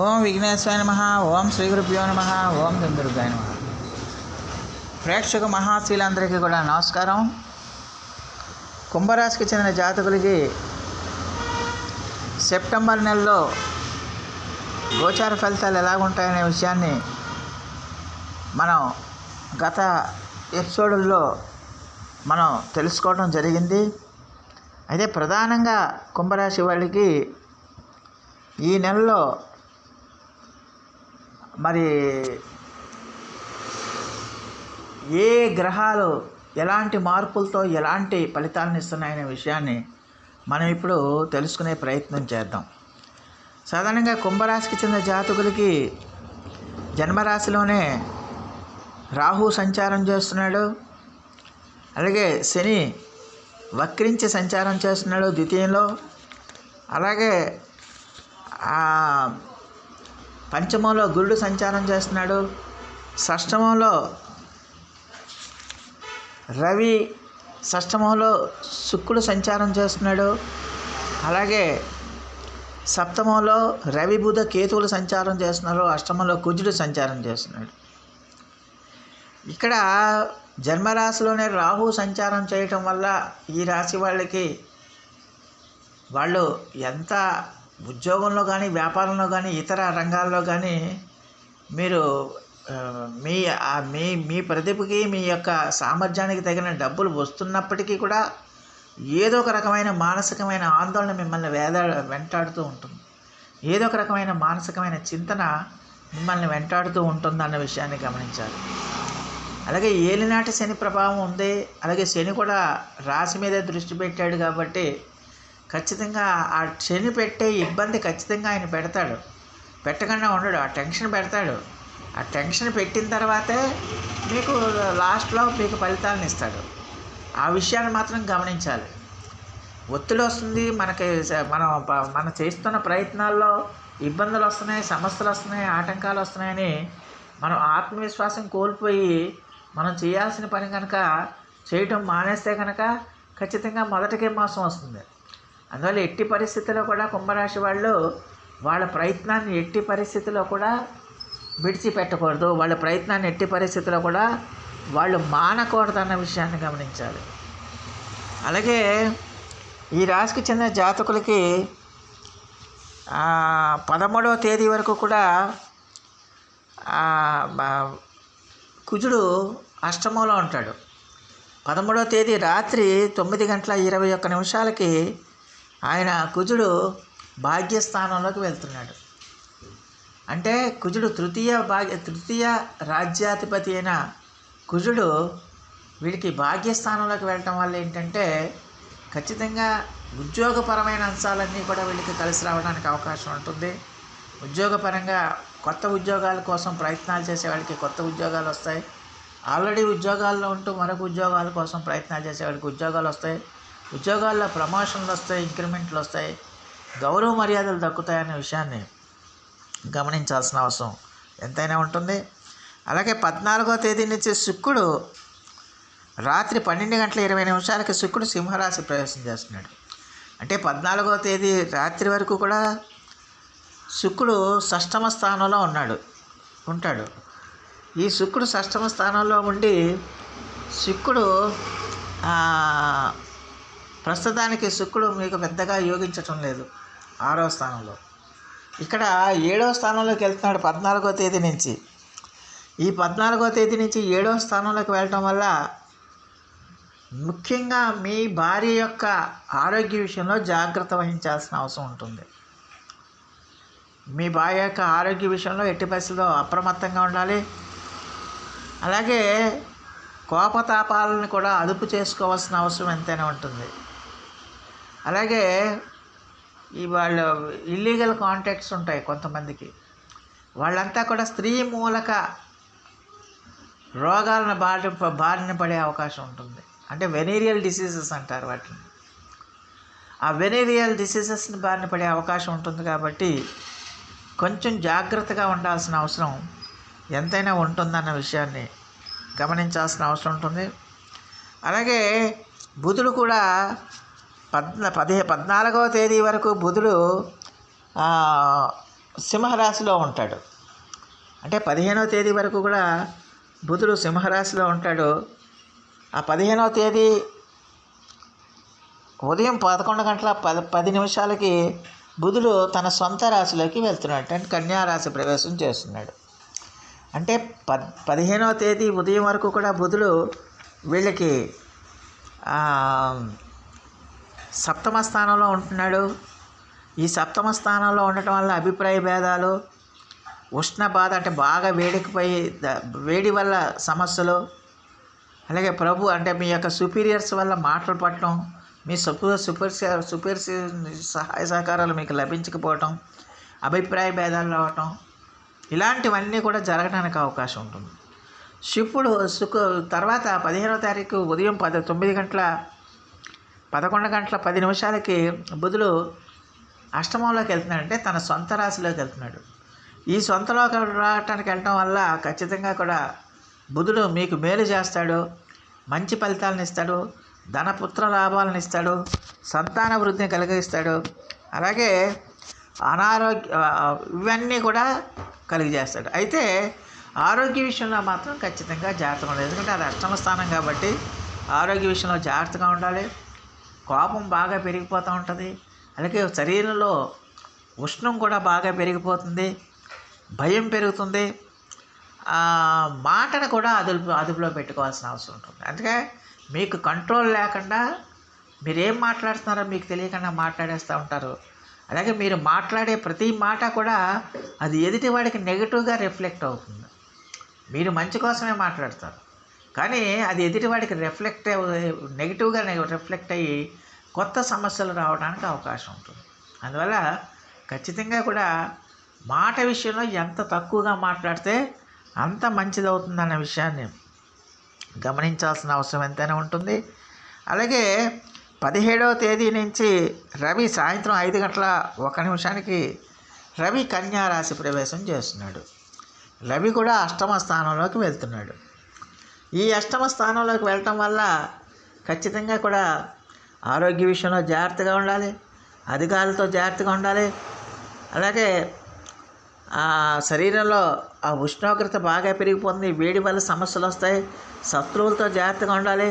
ఓం విఘ్నేశ్వరాయ నమ ఓం శ్రీ గురుభ్యో నమ ఓం దుందుర్గాయ నమ. ప్రేక్షక మహాశీలందరికీ కూడా నమస్కారం. కుంభరాశికి చెందిన జాతకులకి సెప్టెంబర్ నెలలో గోచార ఫలితాలు ఎలా ఉంటాయనే విషయాన్ని మనం గత ఎపిసోడుల్లో మనం తెలుసుకోవడం జరిగింది. అయితే ప్రధానంగా కుంభరాశి వాళ్ళకి ఈ నెలలో మరి ఏ గ్రహాలు ఎలాంటి మార్పులతో ఎలాంటి ఫలితాలను ఇస్తున్నాయనే విషయాన్ని మనం ఇప్పుడు తెలుసుకునే ప్రయత్నం చేద్దాం. సాధారణంగా కుంభరాశికి చెందిన జాతకులకి జన్మరాశిలోనే రాహు సంచారం చేస్తున్నాడు. అలాగే శని వక్రించి సంచారం చేస్తున్నాడు ద్వితీయంలో. అలాగే పంచమంలో గురుడు సంచారం చేస్తున్నాడు. షష్టమంలో రవి షష్టమంలో శుక్రుడు సంచారం చేస్తున్నాడు. అలాగే సప్తమంలో రవి బుధ కేతువులు సంచారం చేస్తున్నారు. అష్టమంలో కుజుడు సంచారం చేస్తున్నాడు. ఇక్కడ జన్మరాశిలోనే రాహు సంచారం చేయటం వల్ల ఈ రాశి వాళ్ళకి వాళ్ళు ఎంత ఉద్యోగంలో కానీ వ్యాపారంలో కానీ ఇతర రంగాల్లో కానీ మీరు మీ మీ మీ ప్రతిభకి మీ యొక్క సామర్థ్యానికి తగిన డబ్బులు వస్తున్నప్పటికీ కూడా ఏదో ఒక రకమైన మానసికమైన ఆందోళన మిమ్మల్ని వేద వెంటాడుతూ ఉంటుంది. ఏదో ఒక రకమైన మానసికమైన చింతన మిమ్మల్ని వెంటాడుతూ ఉంటుందన్న విషయాన్ని గమనించాలి. అలాగే ఏలినాటి శని ప్రభావం ఉంది. అలాగే శని కూడా రాశి మీద దృష్టి పెట్టాడు కాబట్టి ఖచ్చితంగా ఆ శని పెట్టే ఇబ్బంది ఖచ్చితంగా ఆయన పెడతాడు. పెట్టకుండా ఉండడు. ఆ టెన్షన్ పెడతాడు. ఆ టెన్షన్ పెట్టిన తర్వాతే మీకు లాస్ట్లో మీకు ఫలితాలను ఇస్తాడు. ఆ విషయాన్ని మాత్రం గమనించాలి. ఒత్తిడి వస్తుంది. మనకి మనం మనం చేస్తున్న ప్రయత్నాల్లో ఇబ్బందులు వస్తున్నాయి సమస్యలు వస్తున్నాయి ఆటంకాలు వస్తున్నాయని మనం ఆత్మవిశ్వాసం కోల్పోయి మనం చేయాల్సిన పని కనుక చేయటం మానేస్తే కనుక ఖచ్చితంగా మొదటికే మోసం వస్తుంది. అందువల్ల ఎట్టి పరిస్థితుల్లో కూడా కుంభరాశి వాళ్ళు వాళ్ళ ప్రయత్నాన్ని ఎట్టి పరిస్థితుల్లో కూడా విడిచిపెట్టకూడదు. వాళ్ళ ప్రయత్నాన్ని ఎట్టి పరిస్థితుల్లో కూడా వాళ్ళు మానకూడదు అన్న విషయాన్ని గమనించాలి. అలాగే ఈ రాశికి చెందిన జాతకులకి పదమూడవ తేదీ వరకు కూడా కుజుడు అష్టమంలో ఉంటాడు. పదమూడవ తేదీ రాత్రి తొమ్మిది గంటల ఇరవై ఒక్క నిమిషాలకి ఆయన కుజుడు భాగ్యస్థానంలోకి వెళ్తున్నాడు. అంటే కుజుడు తృతీయ భాగ్య తృతీయ రాజ్యాధిపతి అయిన కుజుడు వీడికి భాగ్యస్థానంలోకి వెళ్ళటం వల్ల ఏంటంటే ఖచ్చితంగా ఉద్యోగపరమైన అంశాలన్నీ కూడా వీళ్ళకి కలిసి రావడానికి అవకాశం ఉంటుంది. ఉద్యోగపరంగా కొత్త ఉద్యోగాల కోసం ప్రయత్నాలు చేసే వాళ్ళకి కొత్త ఉద్యోగాలు వస్తాయి. ఆల్రెడీ ఉద్యోగాల్లో ఉంటూ మరొక ఉద్యోగాల కోసం ప్రయత్నాలు చేసే వాళ్ళకి ఉద్యోగాలు వస్తాయి. ఉద్యోగాల్లో ప్రమోషన్లు వస్తాయి ఇంక్రిమెంట్లు వస్తాయి గౌరవ మర్యాదలు దక్కుతాయనే విషయాన్ని గమనించాల్సిన అవసరం ఎంతైనా ఉంటుంది. అలాగే పద్నాలుగో తేదీ నుంచి శుక్రుడు రాత్రి పన్నెండు గంటల ఇరవై నిమిషాలకి శుక్రుడు సింహరాశి ప్రవేశం చేస్తున్నాడు. అంటే పద్నాలుగో తేదీ రాత్రి వరకు కూడా శుక్రుడు షష్టమ స్థానంలో ఉన్నాడు ఉంటాడు. ఈ శుక్రుడు షష్టమ స్థానంలో ఉండి శుక్రుడు ప్రస్తుతానికి శుక్రుడు మీకు పెద్దగా యోగించటం లేదు. ఆరో స్థానంలో. ఇక్కడ ఏడవ స్థానంలోకి వెళ్తున్నాడు పద్నాలుగో తేదీ నుంచి. ఈ పద్నాలుగో తేదీ నుంచి ఏడవ స్థానంలోకి వెళ్ళటం వల్ల ముఖ్యంగా మీ భార్య యొక్క ఆరోగ్య విషయంలో జాగ్రత్త వహించాల్సిన అవసరం ఉంటుంది. మీ భార్య యొక్క ఆరోగ్య విషయంలో ఎట్టి పరిస్థితుల్లో అప్రమత్తంగా ఉండాలి. అలాగే కోపతాపాలను కూడా అదుపు చేసుకోవాల్సిన అవసరం ఎంతైనా ఉంటుంది. అలాగే ఈ వాళ్ళ ఇల్లీగల్ కాంటాక్ట్స్ ఉంటాయి కొంతమందికి. వాళ్ళంతా కూడా స్త్రీ మూలక రోగాలను బారి బారిన పడే అవకాశం ఉంటుంది. అంటే వెనీరియల్ డిసీజెస్ అంటారు వాటిని. ఆ వెనీరియల్ డిసీజెస్ని బారిన పడే అవకాశం ఉంటుంది కాబట్టి కొంచెం జాగ్రత్తగా ఉండాల్సిన అవసరం ఎంతైనా ఉంటుందన్న విషయాన్ని గమనించాల్సిన అవసరం ఉంటుంది. అలాగే బుధుడు కూడా పద్న పది పద్నాలుగవ తేదీ వరకు బుధుడు సింహరాశిలో ఉంటాడు. అంటే పదిహేనవ తేదీ వరకు కూడా బుధుడు సింహరాశిలో ఉంటాడు. ఆ పదిహేనవ తేదీ ఉదయం పదకొండు గంటల పది పది నిమిషాలకి బుధుడు తన సొంత రాశిలోకి వెళ్తున్నాడు. అంటే కన్యారాశి ప్రవేశం చేస్తున్నాడు. అంటే పద్ పదిహేనవ తేదీ ఉదయం వరకు కూడా బుధుడు వీళ్ళకి సప్తమ స్థానంలో ఉంటున్నాడు. ఈ సప్తమ స్థానంలో ఉండటం వల్ల అభిప్రాయ భేదాలు ఉష్ణ బాధ అంటే బాగా వేడికిపోయి వేడి వల్ల సమస్యలు. అలాగే ప్రభు అంటే మీ యొక్క సుపీరియర్స్ వల్ల మాటలు పట్టడం మీ సపు సూపర్ సూపర్ సహాయ సహకారాలు మీకు లభించకపోవటం అభిప్రాయ భేదాలు రావటం ఇలాంటివన్నీ కూడా జరగడానికి అవకాశం ఉంటుంది. శివుడు సుఖ తర్వాత పదిహేనవ తారీఖు ఉదయం పది తొమ్మిది గంటల పదకొండు గంటల పది నిమిషాలకి బుధుడు అష్టమంలోకి వెళ్తున్నాడంటే తన సొంత రాశిలోకి వెళ్తున్నాడు. ఈ సొంతలోకి రావటానికి వెళ్ళటం వల్ల ఖచ్చితంగా కూడా బుధుడు మీకు మేలు చేస్తాడు మంచి ఫలితాలను ఇస్తాడు ధనపుత్ర లాభాలను ఇస్తాడు సంతాన వృద్ధిని కలిగిస్తాడు అలాగే అనారోగ్య ఇవన్నీ కూడా కలిగజేస్తాడు. అయితే ఆరోగ్య విషయంలో మాత్రం ఖచ్చితంగా జాగ్రత్తగా ఉండాలి. ఎందుకంటే అది అష్టమ స్థానం కాబట్టి ఆరోగ్య విషయంలో జాగ్రత్తగా ఉండాలి. కోపం బాగా పెరిగిపోతూ ఉంటుంది. అలాగే శరీరంలో ఉష్ణం కూడా బాగా పెరిగిపోతుంది. భయం పెరుగుతుంది. మాటను కూడా అదుపు అదుపులో పెట్టుకోవాల్సిన అవసరం ఉంటుంది. అందుకే మీకు కంట్రోల్ లేకుండా మీరు ఏం మాట్లాడుతున్నారో మీకు తెలియకుండా మాట్లాడేస్తూ ఉంటారు. అలాగే మీరు మాట్లాడే ప్రతి మాట కూడా అది ఎదుటివాడికి నెగిటివ్గా రిఫ్లెక్ట్ అవుతుంది. మీరు మంచి కోసమే మాట్లాడతారు. కానీ అది ఎదుటివాడికి రిఫ్లెక్ట్ నెగిటివ్గా రిఫ్లెక్ట్ అయ్యి కొత్త సమస్యలు రావడానికి అవకాశం ఉంటుంది. అందువల్ల ఖచ్చితంగా కూడా మాట విషయంలో ఎంత తక్కువగా మాట్లాడితే అంత మంచిది అవుతుందన్న విషయాన్ని గమనించాల్సిన అవసరం ఎంతైనా ఉంటుంది. అలాగే పదిహేడవ తేదీ నుంచి రవి సాయంత్రం ఐదు గంటల ఒక నిమిషానికి రవి కన్యా రాశి ప్రవేశం చేస్తున్నాడు. రవి కూడా అష్టమ స్థానంలోకి వెళ్తున్నాడు. ఈ అష్టమ స్థానంలోకి వెళ్ళటం వల్ల ఖచ్చితంగా కూడా ఆరోగ్య విషయంలో జాగ్రత్తగా ఉండాలి అధికారులతో జాగ్రత్తగా ఉండాలి. అలాగే ఆ శరీరంలో ఆ ఉష్ణోగ్రత బాగా పెరిగిపోతుంది వేడి వల్ల సమస్యలు వస్తాయి శత్రువులతో జాగ్రత్తగా ఉండాలి.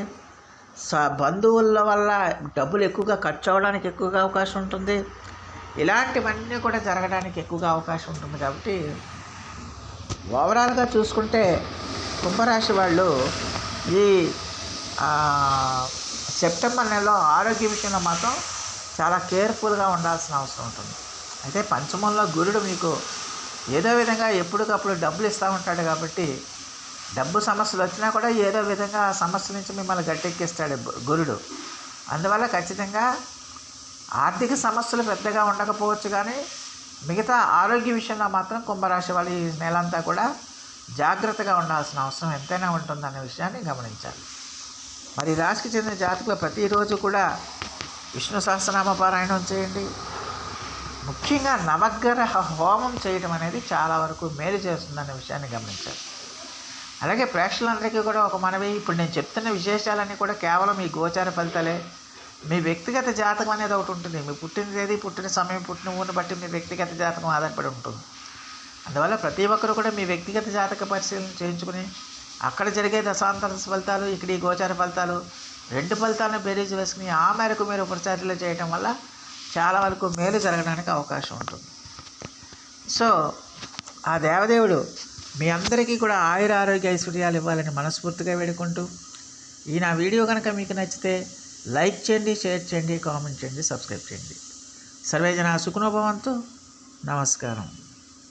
స బంధువుల వల్ల డబ్బులు ఎక్కువగా ఖర్చు అవ్వడానికి ఎక్కువగా అవకాశం ఉంటుంది. ఇలాంటివన్నీ కూడా జరగడానికి ఎక్కువగా అవకాశం ఉంటుంది కాబట్టి ఓవరాల్గా చూసుకుంటే కుంభరాశి వాళ్ళు ఈ సెప్టెంబర్ నెలలో ఆరోగ్య విషయంలో మాత్రం చాలా కేర్ఫుల్గా ఉండాల్సిన అవసరం ఉంటుంది. అయితే పంచమంలో గురుడు మీకు ఏదో విధంగా ఎప్పటికప్పుడు డబ్బులు ఇస్తూ ఉంటాడు కాబట్టి డబ్బు సమస్యలు వచ్చినా కూడా ఏదో విధంగా ఆ సమస్య నుంచి మిమ్మల్ని గట్టెక్కిస్తాడు గురుడు. అందువల్ల ఖచ్చితంగా ఆర్థిక సమస్యలు పెద్దగా ఉండకపోవచ్చు కానీ మిగతా ఆరోగ్య విషయంలో మాత్రం కుంభరాశి వాళ్ళు ఈ నెలంతా కూడా జాగ్రత్తగా ఉండాల్సిన అవసరం ఎంతైనా ఉంటుందనే విషయాన్ని గమనించాలి. మరి రాశికి చెందిన జాతకులు ప్రతిరోజు కూడా విష్ణు సహస్రనామ పారాయణం చేయండి. ముఖ్యంగా నవగ్రహ హోమం చేయడం అనేది చాలా వరకు మేలు చేస్తుందనే విషయాన్ని గమనించాలి. అలాగే ప్రేక్షకులందరికీ కూడా ఒక మనవి. ఇప్పుడు నేను చెప్తున్న విశేషాలన్నీ కూడా కేవలం మీ గోచార ఫలితాలే. మీ వ్యక్తిగత జాతకం అనేది ఒకటి ఉంటుంది. మీ పుట్టిన తేదీ పుట్టిన సమయం పుట్టిన ఊరిని బట్టి మీ వ్యక్తిగత జాతకం ఆధారపడి ఉంటుంది. అందువల్ల ప్రతి ఒక్కరు కూడా మీ వ్యక్తిగత జాతక పరిశీలన చేయించుకుని అక్కడ జరిగే దశాంతర ఫలితాలు ఇక్కడ ఈ గోచార ఫలితాలు రెండు ఫలితాలను బేరీజ్ వేసుకుని ఆ మేరకు మీరు ప్రచారాలు చేయటం వల్ల చాలా వరకు మేలు జరగడానికి అవకాశం ఉంటుంది. సో ఆ దేవదేవుడు మీ అందరికీ కూడా ఆయుర ఆరోగ్య ఐశ్వర్యాలు ఇవ్వాలని మనస్ఫూర్తిగా వేడుకుంటూ ఈ నా వీడియో కనుక మీకు నచ్చితే లైక్ చేయండి షేర్ చేయండి కామెంట్ చేయండి సబ్స్క్రైబ్ చేయండి. సర్వేజన సుఖనోభవంతో. నమస్కారం.